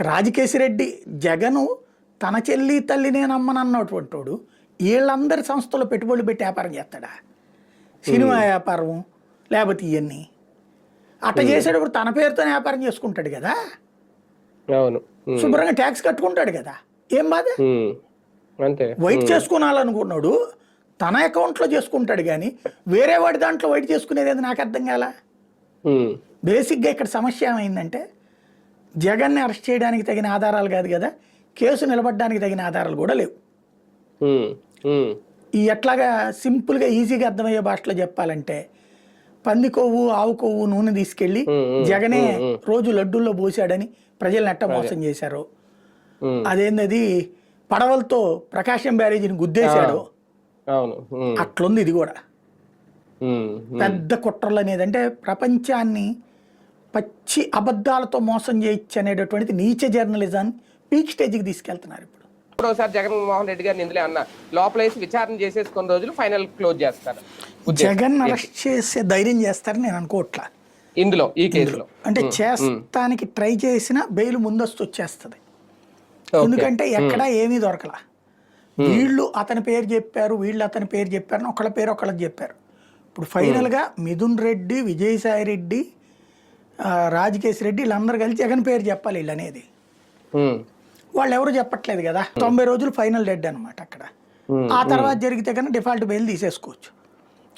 రాజకేశిరెడ్డి జగను తన చెల్లి తల్లినే నమ్మనన్నటువంటి వాడు వీళ్ళందరి సంస్థలో పెట్టుబడులు పెట్టి వ్యాపారం చేస్తాడా? సినిమా వ్యాపారం లేకపోతే ఇవన్నీ అట్ట చేసేటప్పుడు తన పేరుతో వ్యాపారం చేసుకుంటాడు కదా? అవును. శుభ్రంగా ట్యాక్స్ కట్టుకుంటాడు కదా? ఏం బాధ? అంతే. వైట్ చేసుకోనాలనుకున్నాడు తన అకౌంట్లో చేసుకుంటాడు కానీ వేరే వాడి దాంట్లో వైట్ చేసుకునేది నాకు అర్థం కాల? బేసిక్గా ఇక్కడ సమస్య ఏమైందంటే జగన్ని అరెస్ట్ చేయడానికి తగిన ఆధారాలు కాదు కదా కేసు నిలబడడానికి తగిన ఆధారాలు కూడా లేవు. ఈ ఎట్లాగా సింపుల్గా ఈజీగా అర్థమయ్యే భాషలో చెప్పాలంటే పంది కొవ్వు ఆవు కొవ్వు నూనె ఉమ్, జగనే. రోజు లడ్డూల్లో పోసాడని ప్రజల్ని ఎట్ట మోసం చేశారు. అదేందది? పడవలతో ప్రకాశం బ్యారేజీని గుద్దేశాడు. అట్లుంది ఇది కూడా. పెద్ద కుట్రలు అనేది అంటే ప్రపంచాన్ని పచ్చి అబద్ధాలతో మోసం చేయొచ్చు అనేటటువంటిది నీచ జర్నలిజం పీక్ స్టేజ్కి తీసుకెళ్తున్నారు ఇప్పుడు. ఒకసారి జగన్మోహన్ రెడ్డి గారిని ఇందులో అన్న లోపల వేసి విచారణ చేసేసి కొన్ని రోజులు ఫైనల్ క్లోజ్ చేస్తారు. జగన్ అరెస్ట్ చేసే ధైర్యం చేస్తారని నేను అనుకోవట్లా. ఇందులో ఈ కేసులో. అంటే చేస్తానికి ట్రై చేసిన బెయిల్ ముందస్తు వచ్చేస్తుంది ఎందుకంటే ఎక్కడా ఏమీ దొరకలా. వీళ్ళు అతని పేరు చెప్పారు వీళ్ళు అతని పేరు చెప్పారు ఒకళ్ళ పేరు ఒకళ్ళకి చెప్పారు. ఇప్పుడు ఫైనల్గా మిథున్ రెడ్డి విజయసాయి రెడ్డి రాజకేశ్ రెడ్డి వీళ్ళందరూ కలిసి జగన్ పేరు చెప్పాలి వీళ్ళు అనేది వాళ్ళు ఎవరు చెప్పట్లేదు కదా. తొంభై రోజులు ఫైనల్ డెడ్ అనమాట అక్కడ. ఆ తర్వాత జరిగితే కన్నా డిఫాల్ట్ బెయిల్ తీసేసుకోవచ్చు.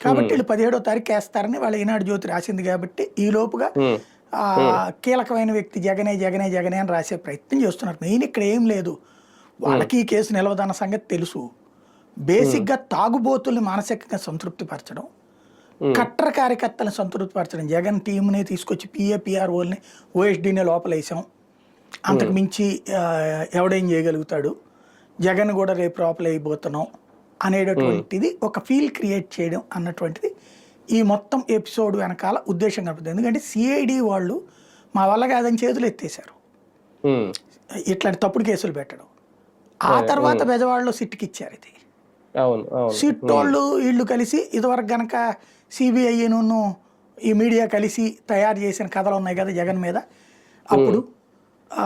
కాబట్టి వీళ్ళు పదిహేడో తారీఖు వేస్తారని వాళ్ళ ఈనాడు జ్యోతి రాసింది కాబట్టి ఈ లోపుగా కీలకమైన వ్యక్తి జగనే జగనే జగనే అని రాసే ప్రయత్నం చేస్తున్నారు. మెయిన్ ఇక్కడ ఏం లేదు. వాళ్ళకి ఈ కేసు నిలవదన్న సంగతి తెలుసు. బేసిక్గా తాగుబోతుల్ని మానసికంగా సంతృప్తిపరచడం కట్టర్ కార్యకర్తలను సంతృప్తిపరచడం. జగన్ టీంని తీసుకొచ్చి పిఏపిఆర్ఓల్ని ఓఎస్డీని లోపలేసాం అంతకు మించి ఎవడేం చేయగలుగుతాడు? జగన్ కూడా రేపు లోపల అయిపోతున్నాం అనేటటువంటిది ఒక ఫీల్ క్రియేట్ చేయడం అన్నటువంటిది ఈ మొత్తం ఎపిసోడ్ వెనకాల ఉద్దేశం కనపడుతుంది. ఎందుకంటే సిఐడి వాళ్ళు మా వల్ల కాదని చేతులు ఎత్తేసారు ఇట్లాంటి తప్పుడు కేసులు పెట్టడం. ఆ తర్వాత బెజవాడలో సిట్కి ఇచ్చారు ఇది. అవును అవును. సిట్ వాళ్ళు కలిసి ఇదివరకు గనక సిబిఐను ఈ మీడియా కలిసి తయారు చేసిన కథలు ఉన్నాయి కదా జగన్ మీద. అప్పుడు ఆ,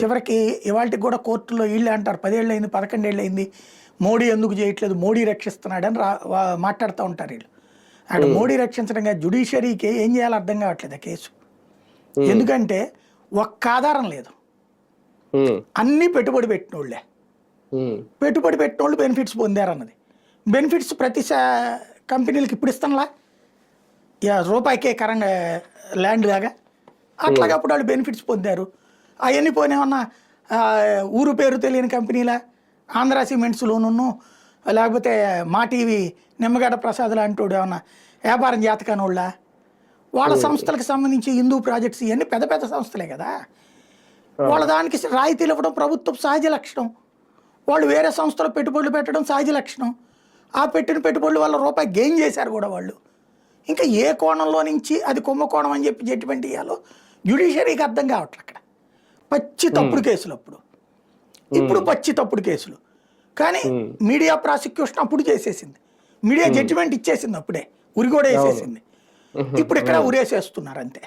చివరికి ఇవాళకి కూడా కోర్టులో వీళ్ళే అంటారు పదేళ్ళు అయింది పదకొండేళ్ళు అయింది మోడీ ఎందుకు చేయట్లేదు మోడీ రక్షిస్తున్నాడని రా వా- మాట్లాడుతూ ఉంటారు వీళ్ళు. అక్కడ మోడీ రక్షించడంగా జుడిషియరీకి ఏం చేయాలో అర్థం కావట్లేదు ఆ కేసు. ఎందుకంటే ఒక్క ఆధారం లేదు. అన్నీ పెట్టుబడి పెట్టిన వాళ్ళే పెట్టుబడి పెట్టిన వాళ్ళు బెనిఫిట్స్ పొందారన్నది. బెనిఫిట్స్ ప్రతి కంపెనీలకు ఇప్పుడు ఇస్తాంలా యా రూపాయికే కరెంట్ ల్యాండ్ లాగా. అట్లాగా అప్పుడు వాళ్ళు బెనిఫిట్స్ పొందారు. అవన్నీ పోనేమన్నా ఊరు పేరు తెలియని కంపెనీలా? ఆంధ్ర సిమెంట్స్లోను లేకపోతే మా టీవీ నిమ్మగడ్డ ప్రసాద్ లాంటి వాడు ఏమన్నా వ్యాపారం జాతకాని వాళ్ళ వాళ్ళ సంస్థలకు సంబంధించి హిందూ ప్రాజెక్ట్స్ ఇవన్నీ పెద్ద పెద్ద సంస్థలే కదా? వాళ్ళ దానికి రాయితీలు ఇవ్వడం ప్రభుత్వం సహజ లక్షణం. వాళ్ళు వేరే సంస్థలో పెట్టుబడులు పెట్టడం సహజ లక్షణం. ఆ పెట్టిన పెట్టుబడుల వల్ల రూపాయి గెయిన్ చేశారు కూడా వాళ్ళు. ఇంకా ఏ కోణంలో నుంచి అది కుంభకోణం అని చెప్పి జడ్జిమెంట్ ఇవ్వాలో జ్యుడిషియరీకి అర్థం కావట్లే అక్కడ. పచ్చి తప్పుడు కేసులు అప్పుడు. ఇప్పుడు పచ్చి తప్పుడు కేసులు. కానీ మీడియా ప్రాసిక్యూషన్ అప్పుడు చేసేసింది. మీడియా జడ్జిమెంట్ ఇచ్చేసింది అప్పుడే. ఉరి కూడా వేసేసింది. ఇప్పుడు ఇక్కడ ఉరేసేస్తున్నారు అంతే.